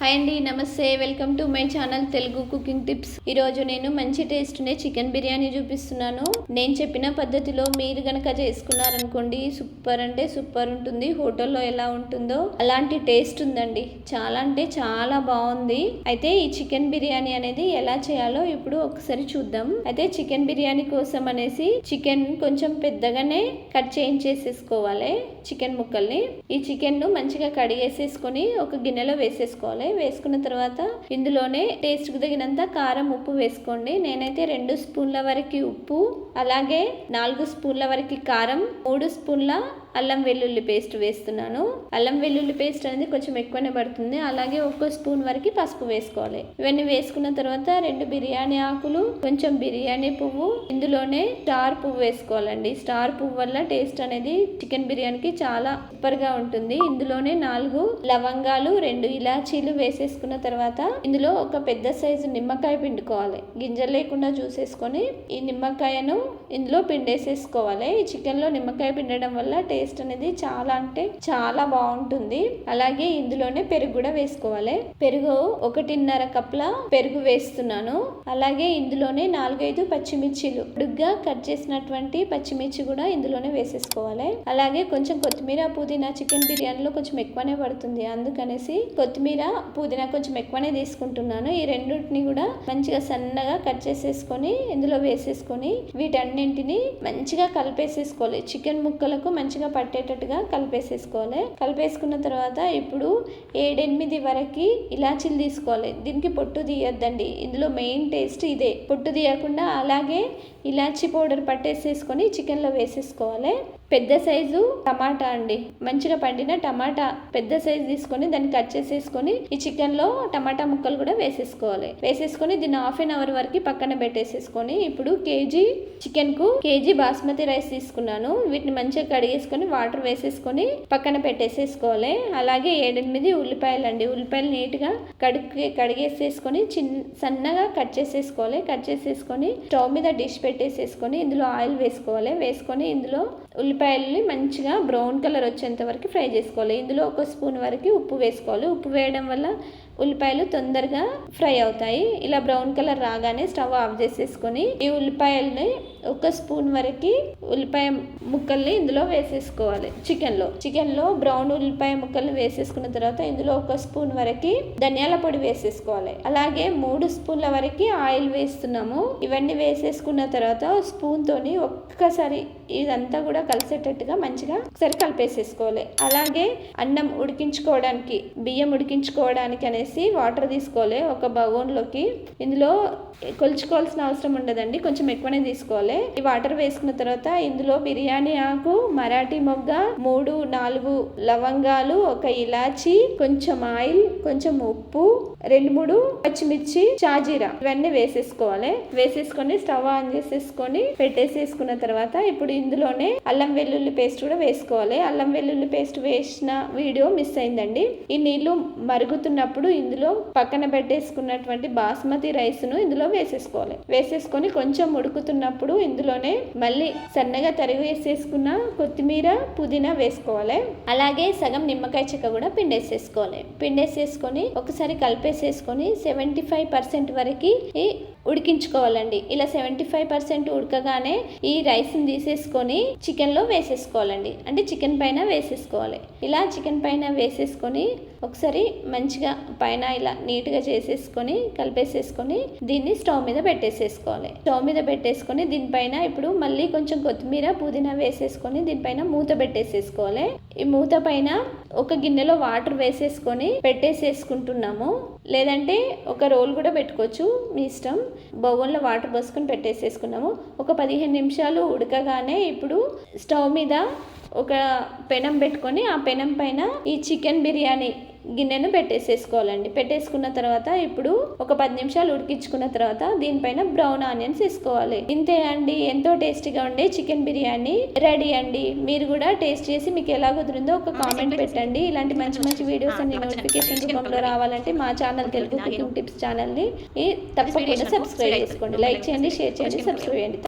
Hi అండి నమస్తే. Welcome to my channel Telugu cooking tips. ఈరోజు నేను మంచి టేస్ట్నే చికెన్ బిర్యానీ చూపిస్తున్నాను. నేను చెప్పిన పద్ధతిలో మీరు గనక చేసుకున్నారనుకోండి సూపర్ అంటే సూపర్ ఉంటుంది. హోటల్లో ఎలా ఉంటుందో అలాంటి టేస్ట్ ఉందండి. చాలా అంటే చాలా బాగుంది. అయితే ఈ చికెన్ బిర్యానీ అనేది ఎలా చేయాలో ఇప్పుడు ఒకసారి చూద్దాం. అయితే చికెన్ బిర్యానీ కోసం అనేసి చికెన్ కొంచెం పెద్దగానే కట్ చేయించేసేసుకోవాలి చికెన్ ముక్కల్ని. ఈ చికెన్ను మంచిగా కడిగేసేసుకొని ఒక గిన్నెలో వేసేసుకోవాలి. వేసుకున్న తర్వాత ఇందులోనే టేస్ట్కి తగినంత కారం ఉప్పు వేసుకోండి. నేనైతే రెండు స్పూన్ల వరకు ఉప్పు అలాగే నాలుగు స్పూన్ల వరకు కారం మూడు స్పూన్ల అల్లం వెల్లుల్లి పేస్ట్ వేస్తున్నాను. అల్లం వెల్లుల్లి పేస్ట్ అనేది కొంచెం ఎక్కువనే పడుతుంది. అలాగే ఒక్కో స్పూన్ వరకు పసుపు వేసుకోవాలి. ఇవన్నీ వేసుకున్న తర్వాత రెండు బిర్యానీ ఆకులు కొంచెం బిర్యానీ పువ్వు ఇందులోనే స్టార్ పువ్వు వేసుకోవాలండి. స్టార్ పువ్వు వల్ల టేస్ట్ అనేది చికెన్ బిర్యానీకి చాలా సూపర్గా ఉంటుంది. ఇందులోనే నాలుగు లవంగాలు రెండు ఇలాచీలు వేసేసుకున్న తర్వాత ఇందులో ఒక పెద్ద సైజు నిమ్మకాయ పిండుకోవాలి. గింజలు లేకుండా చూసేసుకొని ఈ నిమ్మకాయను ఇందులో పిండేసేసుకోవాలి. ఈ చికెన్లో నిమ్మకాయ పిండడం వల్ల టేస్ట్ అనేది చాలా అంటే చాలా బాగుంటుంది. అలాగే ఇందులోనే పెరుగు కూడా వేసుకోవాలి. పెరుగు ఒకటిన్నర కప్ల పెరుగు వేస్తున్నాను. అలాగే ఇందులోనే నాలుగైదు పచ్చిమిర్చిలు. పొడుగ్గా కట్ చేసినటువంటి పచ్చిమిర్చి కూడా ఇందులోనే వేసేసుకోవాలి. అలాగే కొంచెం కొత్తిమీర పుదీనా చికెన్ బిర్యానీలో కొంచెం ఎక్కువనే పడుతుంది. అందుకనేసి కొత్తిమీర పుదీనా కొంచెం ఎక్కువనే తీసుకుంటున్నాను. ఈ రెండింటిని కూడా మంచిగా సన్నగా కట్ చేసేసుకొని ఇందులో వేసేసుకొని వీటన్నింటిని మంచిగా కలిపేసేసుకోవాలి. చికెన్ ముక్కలకు మంచిగా పట్టేటట్టుగా కలిపేసేసుకోవాలి. కలిపేసుకున్న తర్వాత ఇప్పుడు ఏడెనిమిది వరకు ఇలాచీలు తీసుకోవాలి. దీనికి పొట్టు తీయొద్దండి. ఇందులో మెయిన్ టేస్ట్ ఇదే. పొట్టు తీయకుండా అలాగే ఇలాచీ పౌడర్ పట్టేసేసుకొని చికెన్లో వేసేసుకోవాలి. పెద్ద సైజు టమాటా అండి. మంచిగా పండిన టమాటా పెద్ద సైజు తీసుకొని దాన్ని కట్ చేసేసుకొని ఈ చికెన్లో టమాటా ముక్కలు కూడా వేసేసుకోవాలి. వేసేసుకొని దీన్ని హాఫ్ అన్ అవర్ వరకు పక్కన పెట్టేసేసుకొని ఇప్పుడు కేజీ చికెన్కు కేజీ బాస్మతి రైస్ తీసుకున్నాను. వీటిని మంచిగా కడిగేసుకొని వాటర్ వేసేసుకొని పక్కన పెట్టేసేసుకోవాలి. అలాగే ఏడెనిమిది ఉల్లిపాయలు అండి. ఉల్లిపాయలు నీట్గా కడిగి కడిగేసేసుకొని చిన్న సన్నగా కట్ చేసేసుకోవాలి. కట్ చేసేసుకొని స్టవ్ మీద డిష్ పెట్టేసేసుకొని ఇందులో ఆయిల్ వేసుకోవాలి. వేసుకొని ఇందులో ఉల్లిపాయల్ని మంచిగా బ్రౌన్ కలర్ వచ్చేంత వరకు ఫ్రై చేసుకోవాలి. ఇందులో ఒక స్పూన్ వరకు ఉప్పు వేసుకోవాలి. ఉప్పు వేయడం వల్ల ఉల్లిపాయలు తొందరగా ఫ్రై అవుతాయి. ఇలా బ్రౌన్ కలర్ రాగానే స్టవ్ ఆఫ్ చేసేసుకొని ఈ ఉల్లిపాయలని ఒక స్పూన్ వరకు ఉల్లిపాయ ముక్కల్ని ఇందులో వేసేసుకోవాలి. చికెన్లో. చికెన్లో బ్రౌన్ ఉల్లిపాయ ముక్కల్ని వేసేసుకున్న తర్వాత ఇందులో ఒక స్పూన్ వరకు ధనియాల పొడి వేసేసుకోవాలి. అలాగే మూడు స్పూన్ల వరకు ఆయిల్ వేస్తున్నాము. ఇవన్నీ వేసేసుకున్న తర్వాత స్పూన్ తోని ఒక్కసారి ఇదంతా కూడా కలిసేటట్టుగా మంచిగా ఒకసారి కలిపేసేసుకోవాలి. అలాగే అన్నం ఉడికించుకోవడానికి బియ్యం ఉడికించుకోవడానికి అనేసి వాటర్ తీసుకోవాలి. ఒక బగోన్లోకి ఇందులో కొలుచుకోవాల్సిన అవసరం ఉండదండి. కొంచెం ఎక్కువనే తీసుకోవాలి. ఈ వాటర్ వేసుకున్న తర్వాత ఇందులో బిర్యానీ ఆకు మరాఠీ మొగ్గ మూడు నాలుగు లవంగాలు ఒక ఇలాచి కొంచెం ఆయిల్ కొంచెం ఉప్పు రెండు మూడు పచ్చిమిర్చి షాజీరా ఇవన్నీ వేసేసుకోవాలి. వేసేసుకొని స్టవ్ ఆన్ చేసేసుకొని పెట్టేసేసుకున్న తర్వాత ఇప్పుడు ఇందులోనే అల్లం వెల్లుల్లి పేస్ట్ కూడా వేసుకోవాలి. అల్లం వెల్లుల్లి పేస్ట్ వేసిన వీడియో మిస్ అయిందండి. ఈ నీళ్ళు మరుగుతున్నప్పుడు ఇందులో పక్కన పెట్టేసుకున్నటువంటి బాస్మతి రైస్ను ఇందులో వేసేసుకోవాలి. వేసేసుకొని కొంచెం ఉడుకుతున్నప్పుడు ఇందులోనే మళ్ళీ సన్నగా తరిగి వేసేసుకున్న కొత్తిమీర పుదీనా వేసుకోవాలి. అలాగే సగం నిమ్మకాయ చెక్క కూడా పిండేసేసుకోవాలి. పిండేసేసుకొని ఒకసారి కలిపేసేసుకొని సెవెంటీ ఫైవ్ పర్సెంట్ వరకు ఉడికించుకోవాలండి. ఇలా సెవెంటీ ఫైవ్ పర్సెంట్ ఉడకగానే ఈ రైస్ని తీసేసుకొని చికెన్లో వేసేసుకోవాలండి. అంటే చికెన్ పైన వేసేసుకోవాలి. ఇలా చికెన్ పైన వేసేసుకొని ఒకసారి మంచిగా పైన ఇలా నీట్గా చేసేసుకొని కలిపేసేసుకొని దీన్ని స్టవ్ మీద పెట్టేసేసుకోవాలి. స్టవ్ మీద పెట్టేసుకొని దీనిపైన ఇప్పుడు మళ్ళీ కొంచెం కొత్తిమీర పుదీనా వేసేసుకొని దీనిపైన మూత పెట్టేసేసుకోవాలి. ఈ మూత పైన ఒక గిన్నెలో వాటర్ వేసేసుకొని పెట్టేసేసుకుంటున్నాము. లేదంటే ఒక రోల్ కూడా పెట్టుకోవచ్చు మీ ఇష్టం. బౌన్లో వాటర్ పోసుకుని పెట్టేసేసుకున్నాము. ఒక పదిహేను నిమిషాలు ఉడకగానే ఇప్పుడు స్టవ్ మీద ఒక పెనం పెట్టుకొని ఆ పెనం పైన ఈ చికెన్ బిర్యానీ గిన్నెను పెట్టేసేసుకోవాలండి. పెట్టేసుకున్న తర్వాత ఇప్పుడు ఒక పది నిమిషాలు ఉడికించుకున్న తర్వాత దీనిపైన బ్రౌన్ ఆనియన్స్ వేసుకోవాలి. ఇంతే అండి. ఎంతో టేస్టీగా ఉండే చికెన్ బిర్యానీ రెడీ అండి. మీరు కూడా టేస్ట్ చేసి మీకు ఎలా కుదిరిందో ఒక కామెంట్ పెట్టండి. ఇలాంటి మంచి మంచి వీడియోస్ అన్ని నోటిఫికేషన్ రూపంలో రావాలంటే మా ఛానల్ తెలుగు కుకింగ్ టిప్స్ ఛానల్ని తప్పకుండా సబ్స్క్రైబ్ చేసుకోండి. లైక్ చేయండి షేర్ చేయండి సబ్స్క్రైబ్ చేయండి.